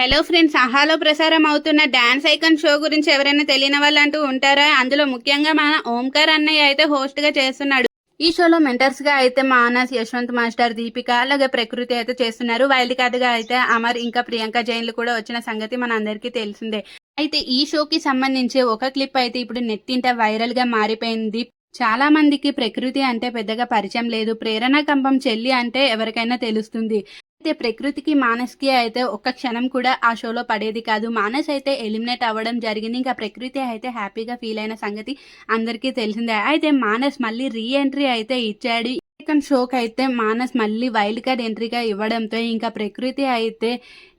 Hello friends అహాలో ప్రసారం అవుతున్న dance icon show గురించి ఎవరైనా తెలియని వాళ్ళు అంటూ ఉంటారా? అందులో ముఖ్యంగా మన ఓంకార్ అన్నయ్య అయితే హోస్ట్గా చేస్తున్నాడు. ఈ షోలో మెంటర్స్గా అయితే మానస్ యశ్వంత్ మాస్టర్ దీపిక అలాగే ప్రకృతి అయితే చేస్తున్నారు. వైల్డ్ కార్డ్గా అయితే అమర్ ఇంకా ప్రియాంక జైన్లు కూడా వచ్చిన సంగతి మన అందరికీ తెలిసిందే. అయితే ఈ షోకి సంబంధించి ఒక క్లిప్ అయితే ఇప్పుడు నెట్టింట వైరల్గా మారిపోయింది. చాలా మందికి ప్రకృతి అంటే పెద్దగా పరిచయం లేదు. ప్రేరణ కంపం చెల్లి అంటే ఎవరికైనా తెలుస్తుంది. అయితే ప్రకృతికి మానస్కి అయితే ఒక్క క్షణం కూడా ఆ షోలో పడేది కాదు. మానస్ అయితే ఎలిమినేట్ అవ్వడం జరిగింది. ఇంకా ప్రకృతి అయితే హ్యాపీగా ఫీల్ అయిన సంగతి అందరికీ తెలిసిందే. అయితే మానస్ మళ్ళీ రీ ఎంట్రీ అయితే ఇచ్చాడు. సెకండ్ షోకి అయితే మానస్ మళ్ళీ వైల్డ్ కార్డ్ ఎంట్రీగా ఇవ్వడంతో ఇంకా ప్రకృతి అయితే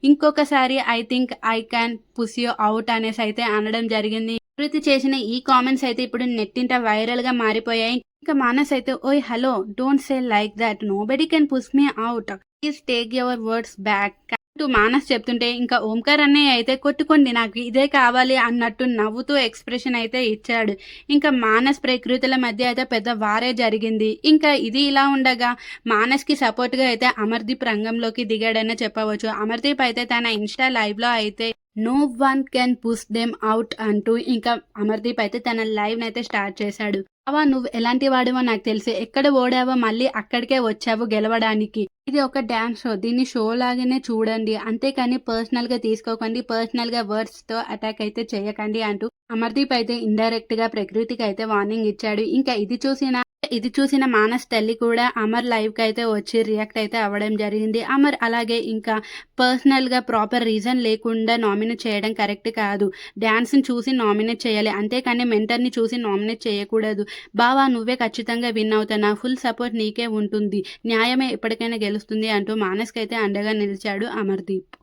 ఇంకొకసారి I think I can push you out అనేసి అయితే అనడం జరిగింది. ప్రకృతి చేసిన ఈ కామెంట్స్ అయితే ఇప్పుడు నెట్టింట వైరల్గా మారిపోయాయి. ఇంకా మానస్ అయితే ఓయ్ hello don't say like that nobody can push me out please take your words back అంటూ మానస్ చెప్తుంటే ఇంకా ఓంకార్ అన్నయ్య అయితే కొట్టుకోండి నాకు ఇదే కావాలి అన్నట్టు నవ్వుతూ ఎక్స్ప్రెషన్ అయితే ఇచ్చాడు. ఇంకా మానస్ ప్రకృతుల మధ్య అయితే పెద్ద వారే జరిగింది. ఇంకా ఇది ఇలా ఉండగా మానస్కి సపోర్ట్గా అయితే అమర్దీప్ రంగంలోకి దిగాడనే చెప్పవచ్చు. అమర్దీప్ అయితే తన ఇన్స్టా లైవ్లో అయితే no one can push them out అంటూ ఇంకా అమర్దీప్ అయితే తన లైవ్ అయితే స్టార్ట్ చేశాడు. అవా నువ్వు ఎలాంటి వాడివో నాకు తెలుసు. ఎక్కడ ఓడావో మళ్ళీ అక్కడికే వచ్చావు గెలవడానికి. ఇది ఒక డ్యాన్స్ షో దీన్ని షో లాగానే చూడండి. అంతేకాని పర్సనల్గా తీసుకోకండి. పర్సనల్గా వర్డ్స్తో అటాక్ అయితే చేయకండి అంటూ అమర్దీప్ అయితే ఇండైరెక్ట్గా ప్రకృతికి అయితే వార్నింగ్ ఇచ్చాడు. ఇంకా ఇది చూసిన ఇది చూసిన మానస్ తల్లి కూడా అమర్ లైవ్కి అయితే వచ్చి రియాక్ట్ అయితే అవ్వడం జరిగింది. అమర్ అలాగే ఇంకా పర్సనల్గా ప్రాపర్ రీజన్ లేకుండా నామినేట్ చేయడం కరెక్ట్ కాదు. డాన్స్ని చూసి నామినేట్ చేయాలి. అంతేకాని మెంటర్ని చూసి నామినేట్ చేయకూడదు. బావా నువ్వే ఖచ్చితంగా విన్ అవుతా నా ఫుల్ సపోర్ట్ నీకే ఉంటుంది. న్యాయమే ఎప్పటికైనా గెలుస్తుంది అంటూ మానస్కి అయితే అండగా నిలిచాడు అమర్దీప్.